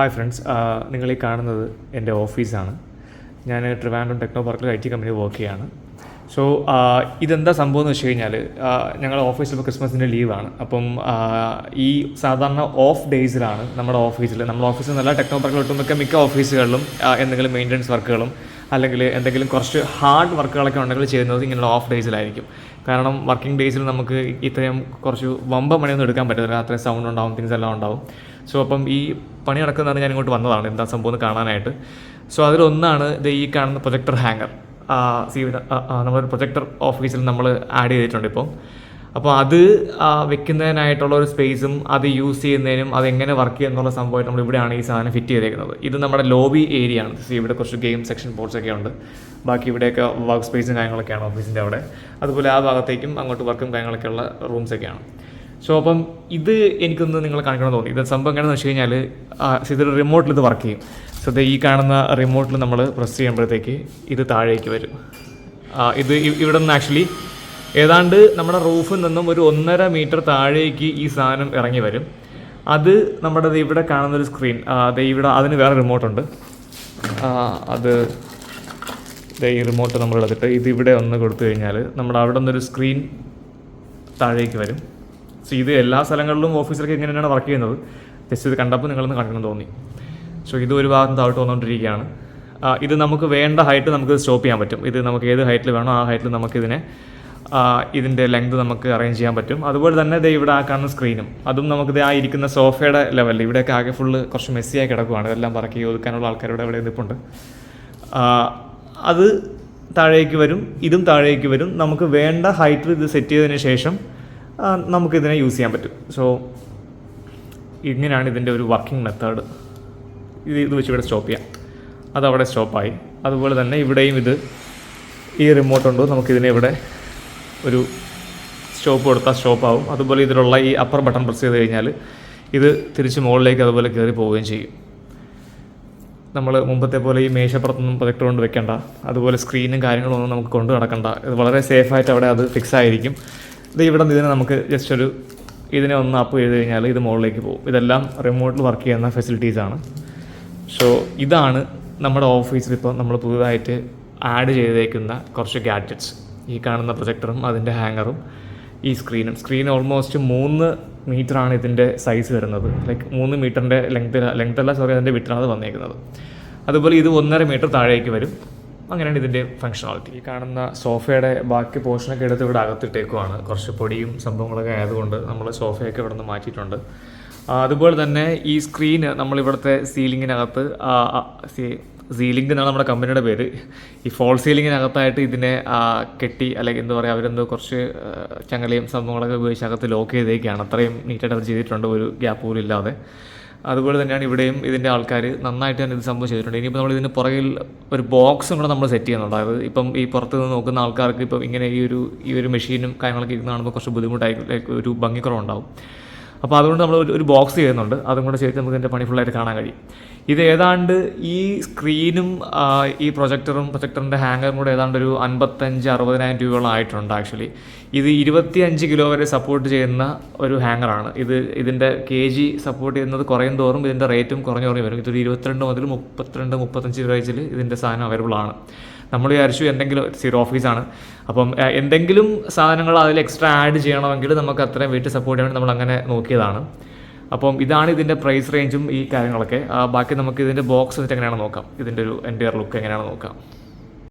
Hi friends നിങ്ങൾ ഈ കാണുന്നത് എന്റെ ഓഫീസാണ്. ഞാൻ ട്രിവാൻഡ്രം ടെക്നോ പാർക്കിൽ ഐ ടി കമ്പനി വർക്ക് ചെയ്യാണ്. സോ ഇതെന്താ സംഭവം എന്ന് വെച്ച് കഴിഞ്ഞാൽ ഞങ്ങളുടെ ഓഫീസിൽ ഇപ്പോൾ ക്രിസ്മസിന്റെ ലീവാണ് അപ്പം ഈ സാധാരണ ഓഫ് ഡേയ്സിലാണ് നമ്മുടെ ഓഫീസിൽ നമ്മുടെ ഓഫീസിൽ നല്ല ടെക്നോ പാർക്കിൽ ഒട്ടുമിക്ക മിക്ക ഓഫീസുകളിലും എന്തെങ്കിലും മെയിന്റനൻസ് വർക്കുകളും അല്ലെങ്കിൽ എന്തെങ്കിലും കുറച്ച് ഹാർഡ് വർക്കുകളൊക്കെ ഉണ്ടെങ്കിൽ ചെയ്യുന്നത് ഇങ്ങനെയുള്ള ഓഫ് ഡേയ്സിലായിരിക്കും കാരണം വർക്കിംഗ് ഡേയ്സിൽ നമുക്ക് ഇത്രയും കുറച്ച് വമ്പ മണിയൊന്നും എടുക്കാൻ പറ്റത്തില്ല. അത്രയും സൗണ്ട് ഉണ്ടാവും തിങ്സ് എല്ലാം ഉണ്ടാവും. സോ അപ്പം ഈ പണി നടക്കുന്നതാണ് ഞാൻ ഇങ്ങോട്ട് വന്നതാണ്. എന്താ സംഭവം എന്ന് കാണാനായിട്ട്. സോ അതിലൊന്നാണ് ഇത് ഈ കാണുന്ന പ്രൊജക്ടർ ഹാങ്ങർ. സി നമ്മുടെ പ്രൊജക്ടർ ഓഫീസിൽ നമ്മൾ ആഡ് ചെയ്തിട്ടുണ്ട് ഇപ്പോൾ അപ്പോൾ അത് വെക്കുന്നതിനായിട്ടുള്ള ഒരു സ്പേസും അത് യൂസ് ചെയ്യുന്നതിനും അത് എങ്ങനെ വർക്ക് ചെയ്യുന്നുള്ള സംഭവമായിട്ട് നമ്മൾ ഇവിടെയാണ് ഈ സാധനം ഫിറ്റ് ചെയ്തേക്കുന്നത്. ഇത് നമ്മുടെ ലോബി ഏരിയ ആണ് സി ഇവിടെ കുറച്ച് ഗെയിം സെക്ഷൻ ബോർഡ്സ് ഒക്കെ ഉണ്ട്. ബാക്കി ഇവിടെയൊക്കെ വർക്ക് സ്പേസും കാര്യങ്ങളൊക്കെയാണ് ഓഫീസിന്റെ അവിടെ. അതുപോലെ ആ ഭാഗത്തേക്കും അങ്ങോട്ട് വർക്കും കാര്യങ്ങളൊക്കെയുള്ള റൂംസൊക്കെയാണ് സോ അപ്പം ഇത് എനിക്കൊന്ന് നിങ്ങൾ കാണിക്കണം തോന്നി. ഇത് സംഭവം എങ്ങനെയാണെന്ന് വെച്ച് കഴിഞ്ഞാൽ ഇതൊരു റിമോട്ടിൽ ഇത് വർക്ക് ചെയ്യും. സോ ഇത് ഈ കാണുന്ന റിമോട്ടിൽ നമ്മൾ പ്രസ് ചെയ്യുമ്പോഴത്തേക്ക് ഇത് താഴേക്ക് വരും. ഇത് ഇവിടെ നിന്ന് ആക്ച്വലി ഏതാണ്ട് നമ്മുടെ റൂഫിൽ നിന്നും ഒരു ഒന്നര മീറ്റർ താഴേക്ക് ഈ സാധനം ഇറങ്ങി വരും. അത് നമ്മുടെ ഇവിടെ കാണുന്നൊരു സ്ക്രീൻ അത് ഇവിടെ അതിന് വേറെ റിമോട്ടുണ്ട് അത് ഈ റിമോട്ട് നമ്മൾ എടുത്തിട്ട് ഇത് ഇവിടെ ഒന്ന് കൊടുത്തു കഴിഞ്ഞാൽ നമ്മുടെ അവിടെ നിന്നൊരു സ്ക്രീൻ താഴേക്ക് വരും. സോ ഇത് എല്ലാ സ്ഥലങ്ങളിലും ഓഫീസിലൊക്കെ ഇങ്ങനെയാണ് വർക്ക് ചെയ്യുന്നത്. ജസ്റ്റ് ഇത് കണ്ടപ്പോൾ നിങ്ങളൊന്ന് കണ്ടെന്ന് തോന്നി. സോ ഇത് ഒരു ഭാഗത്ത് താഴോട്ട് വന്നുകൊണ്ടിരിക്കുകയാണ് ഇത് നമുക്ക് വേണ്ട ഹൈറ്റ് നമുക്ക് സ്റ്റോപ്പ് ചെയ്യാൻ പറ്റും. ഇത് നമുക്ക് ഏത് ഹൈറ്റിൽ വേണോ ആ ഹൈറ്റിൽ നമുക്കിതിനെ ഇതിന്റെ ലെങ്ത് നമുക്ക് അറേഞ്ച് ചെയ്യാൻ പറ്റും. അതുപോലെ തന്നെ ദേ ഇവിടെ ആ കാണുന്ന സ്ക്രീനും അതും നമുക്ക് ആ ഇരിക്കുന്ന സോഫയുടെ ലെവലിൽ ഇവിടെയൊക്കെ ആകെ ഫുള്ള് കുറച്ച് മെസ്സിയായി കിടക്കുവാണ്. ഇതെല്ലാം പറക്കി ഒതുക്കാനുള്ള ആൾക്കാരുടെ ഇവിടെ നിൽപ്പുണ്ട് അത് താഴേക്ക് വരും ഇതും താഴേക്ക് വരും. നമുക്ക് വേണ്ട ഹൈറ്റിൽ ഇത് സെറ്റ് ചെയ്തതിന് ശേഷം നമുക്കിതിനെ യൂസ് ചെയ്യാൻ പറ്റും. സോ ഇങ്ങനെയാണ് ഇതിന്റെ ഒരു വർക്കിംഗ് മെത്തേഡ് ഇത് ഇത് വെച്ച് ഇവിടെ സ്റ്റോപ്പ് ചെയ്യാം. അതവിടെ സ്റ്റോപ്പായി അതുപോലെ തന്നെ ഇവിടെയും ഇത് ഈ റിമോട്ട് ഉണ്ടോ? നമുക്കിതിനെ ഇവിടെ ഒരു സ്റ്റോപ്പ് കൊടുത്താൽ സ്റ്റോപ്പാവും അതുപോലെ ഇതിലുള്ള ഈ അപ്പർ ബട്ടൺ പ്രസ് ചെയ്ത് കഴിഞ്ഞാൽ ഇത് തിരിച്ച് മുകളിലേക്ക് അതുപോലെ കയറി പോവുകയും ചെയ്യും. നമ്മൾ മുമ്പത്തെ പോലെ ഈ മേശപ്പുറത്തൊന്നും പ്രൊജക്ടർ കൊണ്ട് വെക്കേണ്ട. അതുപോലെ സ്ക്രീനും കാര്യങ്ങളൊന്നും നമുക്ക് കൊണ്ട് നടക്കണ്ട. ഇത് വളരെ സേഫായിട്ട് അവിടെ അത് ഫിക്സ് ആയിരിക്കും. ഇത് ഇവിടെ നിന്ന് ഇതിനെ നമുക്ക് ജസ്റ്റ് ഒരു ഇതിനെ ഒന്ന് അപ്പ് ചെയ്ത് കഴിഞ്ഞാൽ ഇത് മുകളിലേക്ക് പോകും. ഇതെല്ലാം റിമോട്ടിൽ വർക്ക് ചെയ്യുന്ന ഫെസിലിറ്റീസാണ് സോ ഇതാണ് നമ്മുടെ ഓഫീസിൽ ഇപ്പോൾ നമ്മൾ പുതുതായിട്ട് ആഡ് ചെയ്തേക്കുന്ന കുറച്ച് ഗാഡ്ജറ്റ്സ് ഈ കാണുന്ന പ്രൊജക്ടറും അതിന്റെ ഹാങ്ങറും ഈ സ്ക്രീനും സ്ക്രീൻ ഓൾമോസ്റ്റ് മൂന്ന് മീറ്ററാണ് ഇതിന്റെ സൈസ് വരുന്നത്. ലൈക്ക് മൂന്ന് മീറ്ററിന്റെ ലെങ്ത് ലെങ്ത് അല്ല സോറി അതിന്റെ വിട്ടാണ് വന്നേക്കുന്നത്. അതുപോലെ ഇത് ഒന്നര മീറ്റർ താഴേക്ക് വരും. അങ്ങനെയാണ് ഇതിന്റെ ഫങ്ഷണാലിറ്റി ഈ കാണുന്ന സോഫയുടെ ബാക്കി പോർഷനൊക്കെ എടുത്ത് ഇവിടെ അകത്തിട്ടേക്കുവാണ്. കുറച്ച് പൊടിയും സംഭവങ്ങളൊക്കെ ആയതുകൊണ്ട് നമ്മൾ സോഫയൊക്കെ ഇവിടെ നിന്ന് മാറ്റിയിട്ടുണ്ട് അതുപോലെ തന്നെ ഈ സ്ക്രീന് നമ്മളിവിടുത്തെ സീലിങ്ങിനകത്ത് സീലിംഗ് എന്നാണ് നമ്മുടെ കമ്പനിയുടെ പേര്. ഈ ഫോൾ സീലിങ്ങിനകത്തായിട്ട് ഇതിനെ കെട്ടി അല്ലെങ്കിൽ എന്താ പറയുക അവരെന്തോ കുറച്ച് ചങ്ങലയും സംഭവങ്ങളൊക്കെ ഉപയോഗിച്ച് അകത്ത് ലോക്ക് ചെയ്തേക്കാണ്. അത്രയും നീറ്റായിട്ട് അവർ ചെയ്തിട്ടുണ്ട്. ഒരു ഗ്യാപ്പ് പോലും ഇല്ലാതെ. അതുപോലെ തന്നെയാണ് ഇവിടെയും ഇതിന്റെ ആൾക്കാർ നന്നായിട്ട് തന്നെ ഇത് സംഭവം ചെയ്തിട്ടുണ്ട്. ഇനിയിപ്പോൾ നമ്മൾ ഇതിന് പുറകിൽ ഒരു ബോക്സും കൂടെ നമ്മൾ സെറ്റ് ചെയ്യുന്നുണ്ട്. അതായത് ഇപ്പം ഈ പുറത്ത് നിന്ന് നോക്കുന്ന ആൾക്കാർക്ക് ഇപ്പം ഇങ്ങനെ ഈ ഒരു ഈ ഒരു മെഷീനും കാര്യങ്ങളൊക്കെ ഇരുന്ന് കാണുമ്പോൾ കുറച്ച് ബുദ്ധിമുട്ടായിരിക്കും ലൈക്ക് ഒരു ഭംഗിക്കുറവുണ്ടാവും. അപ്പോൾ അതുകൊണ്ട് നമ്മൾ ഒരു- ബോക്സ് ചെയ്യുന്നുണ്ട്. അതും കൂടെ ചെയ്തിട്ട് നമുക്ക് ഇതിന്റെ പണി ഫുള്ളായിട്ട് കാണാൻ കഴിയും. ഇത് ഏതാണ്ട് ഈ സ്ക്രീനും ഈ പ്രൊജക്ടറും പ്രൊജക്ടറിന്റെ ഹാങ്ങറും കൂടെ ഏതാണ്ട് ഒരു അൻപത്തഞ്ച് അറുപതിനായിരം രൂപയോളം ആയിട്ടുണ്ട് ആക്ച്വലി ഇത് ഇരുപത്തിയഞ്ച് കിലോ വരെ സപ്പോർട്ട് ചെയ്യുന്ന ഒരു ഹാങ്ങറാണ് ഇത് ഇതിന്റെ കെ ജി സപ്പോർട്ട് ചെയ്യുന്നത് കുറയും തോറും ഇതിന്റെ റേറ്റും കുറഞ്ഞു കുറഞ്ഞു വരും. ഇതൊരു ഇരുപത്തിരണ്ട് മുതൽ മുപ്പത്തിരണ്ട് മുപ്പത്തഞ്ച് റേഞ്ചിൽ ഇതിന്റെ സാധനം അവൈലബിൾ ആണ്. നമ്മൾ വിചാരിച്ചു എന്തെങ്കിലും സീറോ ഓഫീസാണ് അപ്പം എന്തെങ്കിലും സാധനങ്ങൾ അതിൽ എക്സ്ട്രാ ആഡ് ചെയ്യണമെങ്കിൽ നമുക്ക് അത്രയും വെയിറ്റ് സപ്പോർട്ട് ചെയ്യാൻ നമ്മൾ അങ്ങനെ നോക്കിയതാണ്. അപ്പം ഇതാണ് ഇതിന്റെ പ്രൈസ് റേഞ്ചും ഈ കാര്യങ്ങളൊക്കെ. ബാക്കി നമുക്ക് ഇതിന്റെ ബോക്സ് വെച്ചിട്ട് എങ്ങനെയാണ് നോക്കാം. ഇതിന്റെ ഒരു എന്റെ ലുക്ക് എങ്ങനെയാണ് നോക്കാം.